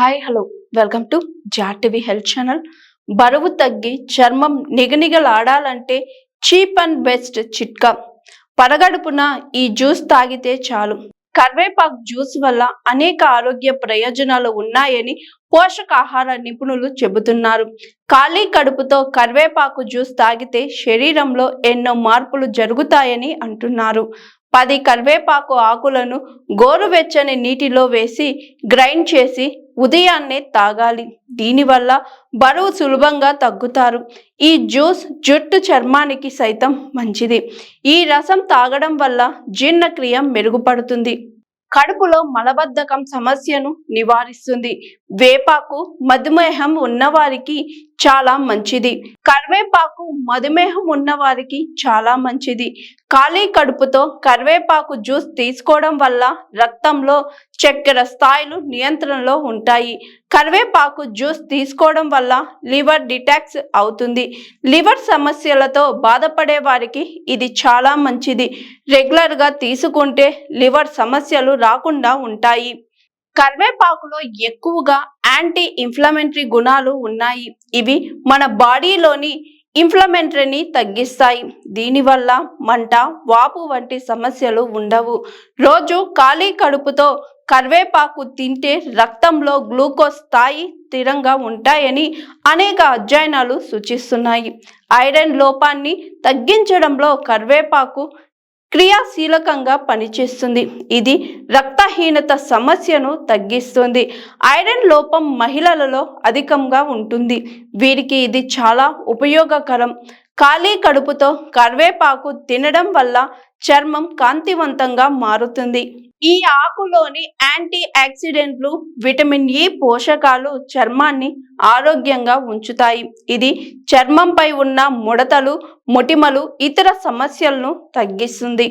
Hi hello welcome to జాటివి health channel బరువు తగ్గి చర్మం నిగనిగలాడాలంటే చీప్ అండ్ బెస్ట్ చిట్కా. పరగడుపున ఈ జ్యూస్ తాగితే చాలు. కరివేపాకు జ్యూస్ వల్ల అనేక ఆరోగ్య ప్రయోజనాలు ఉన్నాయని పోషకాహార నిపుణులు చెబుతున్నారు. ఖాళీ కడుపుతో కరివేపాకు జ్యూస్ తాగితే శరీరంలో ఎన్నో మార్పులు జరుగుతాయని అంటున్నారు. పది కరివేపాకు ఆకులను గోరువెచ్చని నీటిలో వేసి గ్రైండ్ చేసి ఉదయాన్నే తాగాలి. దీనివల్ల బరువు సులభంగా తగ్గుతారు. ఈ జ్యూస్ జుట్టు చర్మానికి సైతం మంచిది. ఈ రసం తాగడం వల్ల జీర్ణక్రియ మెరుగుపడుతుంది. కడుపులో మలబద్ధకం సమస్యను నివారిస్తుంది. వేపాకు మధుమేహం ఉన్నవారికి చాలా మంచిది. కరివేపాకు మధుమేహం ఉన్నవారికి చాలా మంచిది. ఖాళీ కడుపుతో కరివేపాకు జ్యూస్ తీసుకోవడం వల్ల రక్తంలో చక్కెర స్థాయిలు నియంత్రణలో ఉంటాయి. కరివేపాకు జ్యూస్ తీసుకోవడం వల్ల లివర్ డిటాక్స్ అవుతుంది. లివర్ సమస్యలతో బాధపడే వారికి ఇది చాలా మంచిది. రెగ్యులర్గా తీసుకుంటే లివర్ సమస్యలు రాకుండా ఉంటాయి. కరివేపాకులో ఎక్కువగా యాంటీ ఇన్ఫ్లమెంటరీ గుణాలు ఉన్నాయి. ఇవి మన బాడీలోని ఇన్ఫ్లమెంటరీని తగ్గిస్తాయి. దీనివల్ల మంట వాపు వంటి సమస్యలు ఉండవు. రోజు ఖాళీ కడుపుతో కరివేపాకు తింటే రక్తంలో గ్లూకోజ్ స్థాయి స్థిరంగా ఉంటాయని అనేక అధ్యయనాలు సూచిస్తున్నాయి. ఐరన్ లోపాన్ని తగ్గించడంలో కరివేపాకు క్రియాశీలకంగా పనిచేస్తుంది. ఇది రక్తహీనత సమస్యను తగ్గిస్తుంది. ఐరన్ లోపం మహిళలలో అధికంగా ఉంటుంది. వీరికి ఇది చాలా ఉపయోగకరం. ఖాళీ కడుపుతో కరివేపాకు తినడం వల్ల చర్మం కాంతివంతంగా మారుతుంది. ఈ ఆకులోని యాంటీ ఆక్సిడెంట్లు విటమిన్ ఇ పోషకాలు చర్మాన్ని ఆరోగ్యంగా ఉంచుతాయి. ఇది చర్మంపై ఉన్న ముడతలు మొటిమలు ఇతర సమస్యలను తగ్గిస్తుంది.